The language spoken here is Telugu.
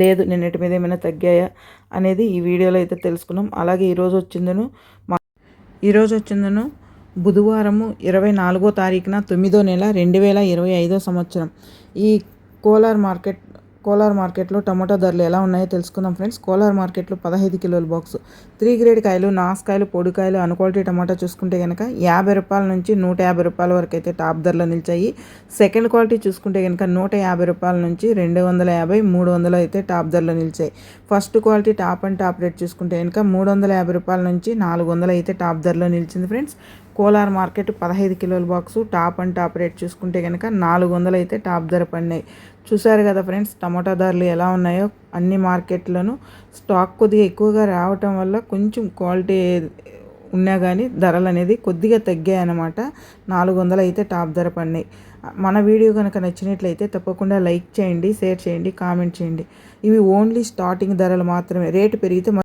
లేదు నిన్నటి మీద ఏమైనా తగ్గాయా అనేది ఈ వీడియోలో అయితే తెలుసుకున్నాం. అలాగే ఈరోజు వచ్చిందను మా ఈరోజు వచ్చిందను బుధవారము ఇరవై నాలుగో తారీఖున తొమ్మిదో నెల రెండు వేల ఇరవై ఐదో సంవత్సరం. ఈ కోలార్ మార్కెట్ కోలార్ మార్కెట్లో టమాటా ధరలు ఎలా ఉన్నాయో తెలుసుకుందాం ఫ్రెండ్స్. కోలార్ మార్కెట్లో పదహైదు కిలోల బాక్స్. త్రీ గ్రేడ్ కాయలు నాసుకాయలు పొడికాయలు అన్క్వాలిటీ టమాటా చూసుకుంటే కనుక యాభై రూపాయల నుంచి నూట యాభై రూపాయల వరకు అయితే టాప్ ధరలు నిలిచాయి. సెకండ్ క్వాలిటీ చూసుకుంటే కనుక నూట యాభై రూపాయల నుంచి రెండు వందల యాభై మూడు వందలు అయితే టాప్ ధరలు నిలిచాయి. First quality top and top rate చూసుకుంటే కనుక మూడు వందల యాభై రూపాయల నుంచి నాలుగు వందలు అయితే టాప్ ధరలో నిలిచింది ఫ్రెండ్స్. కోలార్ మార్కెట్ పదహైదు కిలోల box top and top rate చూసుకుంటే కనుక నాలుగు వందలు అయితే టాప్ ధర పడినాయి. చూసారు కదా ఫ్రెండ్స్ టమాటా ధరలు ఎలా ఉన్నాయో అన్ని మార్కెట్లను స్టాక్ కొద్దిగా ఎక్కువగా రావటం వల్ల కొంచెం క్వాలిటీ ఉన్నా కానీ ధరలు అనేది కొద్దిగా తగ్గాయి అన్నమాట. నాలుగు వందలు అయితే టాప్ ధర పడినాయి. మన వీడియో కనుక నచ్చినట్లయితే తప్పకుండా లైక్ చేయండి షేర్ చేయండి కామెంట్ చేయండి. ఇవి ఓన్లీ స్టార్టింగ్ ధరలు మాత్రమే. రేటు పెరిగితే